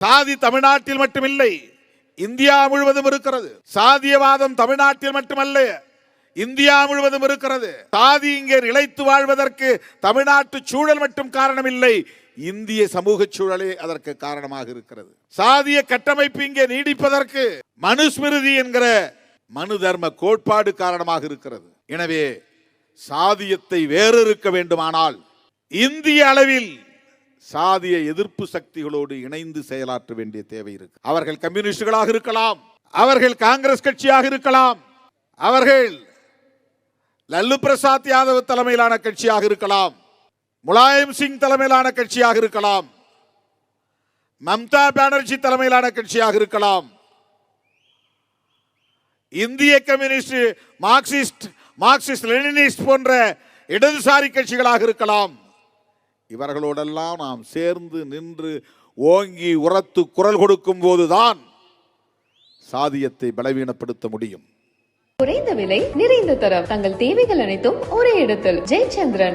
சாதி தமிழ்நாட்டில் மட்டுமில்லை இந்தியா முழுவதும் இருக்கிறது. சாதியவாதம் தமிழ்நாட்டில் மட்டுமல்ல இந்தியா முழுவதும் இருக்கிறது. சாதி இங்கே நிலைத்து வாழ்வதற்கு தமிழ்நாட்டு சூழல் மட்டும் காரணமில்லை இந்திய சமூக சூழலே அதற்கு காரணமாக இருக்கிறது. சாதிய கட்டமைப்பு இங்கே நீடிப்பதற்கு மனுஸ்மிருதி என்கிற மனு தர்ம கோட்பாடு காரணமாக இருக்கிறது. எனவே சாதியத்தை வேறு இருக்க வேண்டுமானால் இந்திய அளவில் சாதிய எதிர்ப்பு சக்திகளோடு இணைந்து செயலாற்ற வேண்டிய தேவை இருக்கு. அவர்கள் கம்யூனிஸ்டுகளாக இருக்கலாம் அவர்கள் காங்கிரஸ் கட்சியாக இருக்கலாம் அவர்கள் லல்லு பிரசாத் யாதவ் தலைமையிலான கட்சியாக இருக்கலாம் முலாயம் சிங் தலைமையிலான கட்சியாக இருக்கலாம் மம்தா பானர்ஜி தலைமையிலான கட்சியாக இருக்கலாம் இந்திய கம்யூனிஸ்ட் மார்க்சிஸ்ட் மார்க்சிஸ்ட் லெனினிஸ்ட் போன்ற இடதுசாரி கட்சிகளாக இருக்கலாம். இவர்களோடெல்லாம் நாம் சேர்ந்து நின்று ஓங்கி உரத்து குரல் கொடுக்கும் போதுதான் சாதியத்தை பலவீனப்படுத்த முடியும். குறைந்த விலை நிறைந்த தரம். தங்கள் தேவைகள் அனைத்தும் ஒரே இடத்தில். ஜெயச்சந்திரன்.